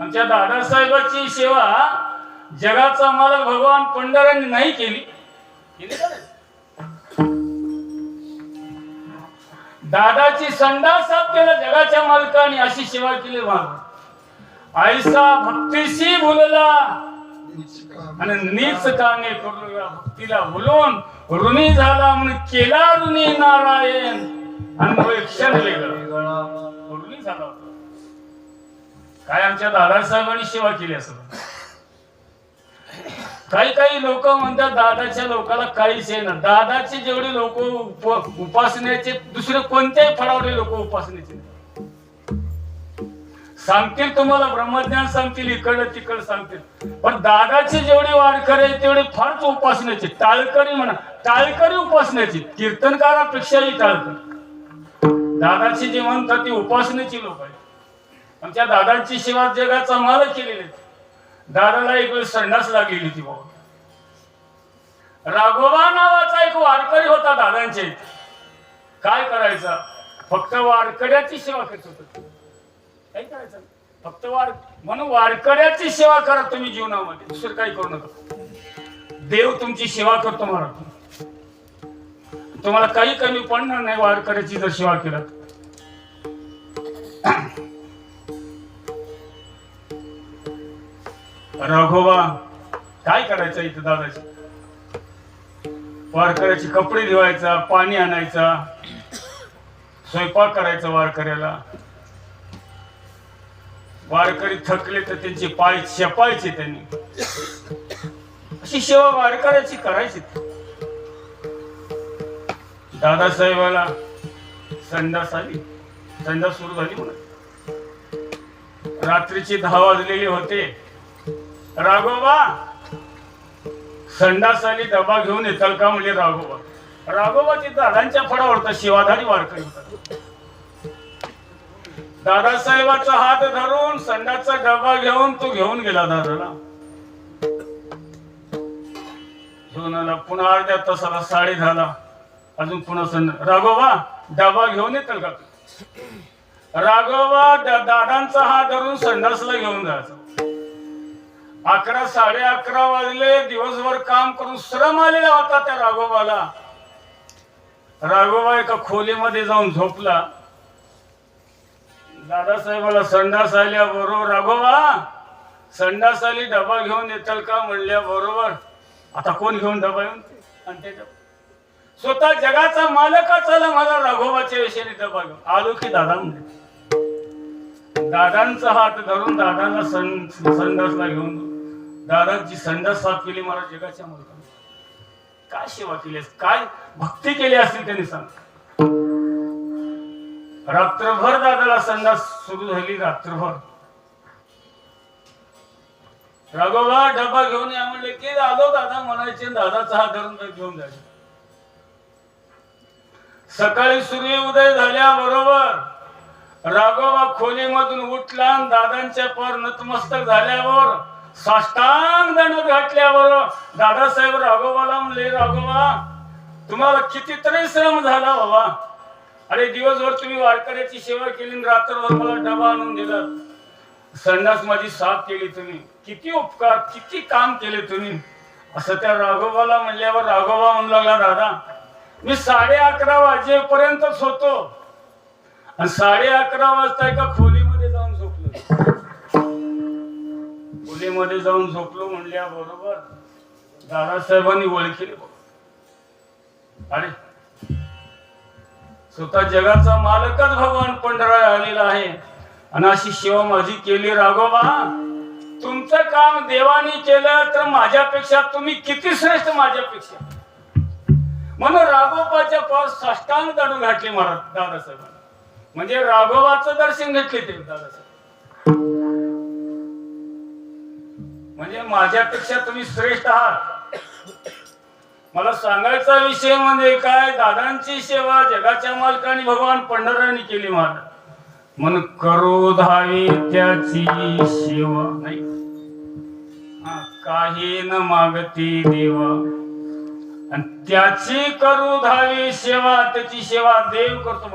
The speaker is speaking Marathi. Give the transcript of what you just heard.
आमच्या दादासाहेबाची सेवा जगाचा मालक भगवान पंढरांनी नाही केली. दादाची संडा साफ केला जगाच्या मालकाने अशी सेवा केली महाराज आईसा भक्तीशी बोलला. आणि नीच काने करू भक्तीला बोलून. ऋणी झाला म्हणून केला ऋणी नारायण. आणि क्षण वेगळा. ऋणी झाला होता. काय आमच्या दादासाहेबांनी सेवा केली असं काही काही लोक म्हणतात दादाच्या लोकाला काहीच येणार ना दादाचे जेवढे लोक उप उपासनेचे दुसरे कोणत्याही फळावले लोक उपासनेचे सांगतील तुम्हाला ब्रह्मज्ञान सांगतील इकडं तिकडं सांगतील. पण दादाचे जेवढे वारकरी आहेत तेवढे फारच उपासण्याचे. टाळकरी म्हणा टाळकरी उपासनेचे कीर्तनकारापेक्षाही टाळकरी. दादाची जे म्हणतात ती उपासनेची लोक आहेत. आमच्या दादांची सेवा जगाचा माल केलेली दादाला एक वेळ संडास लागलेली ती बाबा. राघोबा नावाचा एक वारकरी होता दादांचे. काय करायचा? फक्त वारकड्याची सेवा करत होता. काय करायचं? फक्त वार म्हणून वारकड्याची सेवा करा तुम्ही जीवनामध्ये. दुसरं काही करू नका. देव तुमची सेवा करतो महाराज. तुम्हाला काही कमी पडणार नाही वारकऱ्याची जर सेवा केला राघोबा काय करायचं इथं दादाची वारकऱ्याचे कपडे धुवायचा पाणी आणायचा स्वयंपाक करायचा वारकऱ्याला. वारकरी थकले तर त्यांचे पाय शेपायचे त्यांनी. अशी सेवा वारकऱ्याची करायची. दादासाहेबाला संडास आली. संडास सुरू झाली म्हणून. रात्रीचे दहा वाजलेले होते. राघोबा. संडासाली डबा घेऊन येताल का म्हणजे राघोबा? राघोबाची दादांच्या फडावरता शिवाधारी वारकरी होता. दादासाहेबाचा हात धरून संडाचा डबा घेऊन तो घेऊन गेला दादाला. घेऊन आला. पुन्हा अर्ध्या तासाला साडे झाला. अजून पुन्हा संड राघोबा डबा घेऊन येताल का? राघोबा दादांचा हात धरून संडासला घेऊन जायचा. अकरा साडे अकरा वाजले दिवसभर काम करून श्रम आलेला होता त्या राघोबाला. राघोबा एका खोलीमध्ये जाऊन झोपला. दादासाहेबाला संडास आल्या बरोबर राघोबा संडास आली डबा घेऊन येताल का? म्हणल्या बरोबर. आता कोण घेऊन डबा येऊन ते? आणि ते स्वतः जगाचा मालकच आला मला राघोबाच्या विषयाने डबा घेऊन. आलो की दादा म्हणले. दादांचा हात धरून दादांना सं संडासला घेऊन दादांची संडास साफ केली मला जगाच्या मुलगा काय सेवा केली काय भक्ती केली असती त्यांनी सांग. रात्रभर दादाला संडास सुरू झाली रात्रभर. राघोबा डबा घेऊन या म्हणले की आलो दादा म्हणायचे दादाचा हात धरून घेऊन जायचे सकाळी सूर्य उदय झाल्याबरोबर राघोबा खोलीमधून उठला आणि दादांच्या पर नतमस्तक झाल्यावर साष्टांग दंड घातल्यावर दादासाहेब राघोबाला म्हणले राघोबा तुम्हाला कितीतरी श्रम झाला बाबा. अरे दिवसभर तुम्ही वारकऱ्याची सेवा केली आणि रात्रभर मला डबा आणून दिला. संडास माझी साफ केली तुम्ही. किती उपकार किती काम केले तुम्ही. असं त्या राघोबाला म्हणल्यावर राघोबा म्हणू लागला दादा मी साडे अकरा वाजेपर्यंतच होतो. आणि साडे अकरा वाजता एका खोलीमध्ये जाऊन झोपलो. खोलीमध्ये जाऊन झोपलो म्हणल्या बरोबर दादासाहेबांनी ओळखले अरे स्वतः जगाचा मालकच भगवान पंढरा आलेला आहे. आणि अशी शिवा माझी केली राघोबा तुमचं काम देवानी केलं तर माझ्यापेक्षा तुम्ही किती श्रेष्ठ माझ्यापेक्षा? म्हणून राघोबाच्या पार साष्टांग दाडू घातले महाराज दादासाहेबांना. म्हणजे राघोबाचं दर्शन घेतले ते दादासाहेब. म्हणजे माझ्यापेक्षा तुम्ही श्रेष्ठ आहात. मला सांगायचा विषय म्हणजे काय? दादांची सेवा जगाच्या मालकाने भगवान पंढराने केली मला म्हणून करो धावी त्याची सेवा. नाही. काही न मागती देवा. आणि त्याची करू धावी सेवा त्याची सेवा देव करतो.